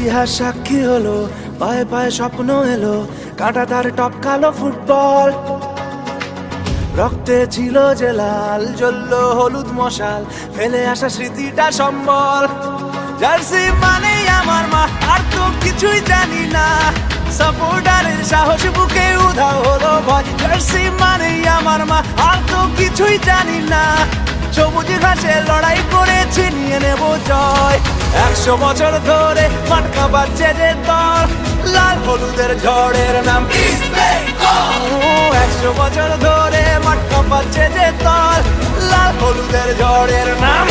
ইতিহাস সাক্ষী হলো, পায়ে পায়ে স্বপ্ন এলো, কাঁটা তার টপ কালো ফুটবল। রক্তে ছিল যে লাল, জ্বলল হলুদ মশাল, ফেলে আসা স্মৃতিটা সম্বল। জার্সি মানে আমার মা, আর তো কিছুই জানি না। সাপোর্টারের সাহস বুকে উধাও হলো ভয়। জার্সি মানে আমার মা, আর তো কিছুই জানি না। সবুজ ঘাসে লড়াই করেছি নিয়ে নেব জয়। একশো বছর ধরে মাটকা বাজছে যে দল লাল হলুদের ঝড়ের নাম একশো বছর ধরে মাটকা বাচ্চে যে দল লাল হলুদের ঝড়ের নাম।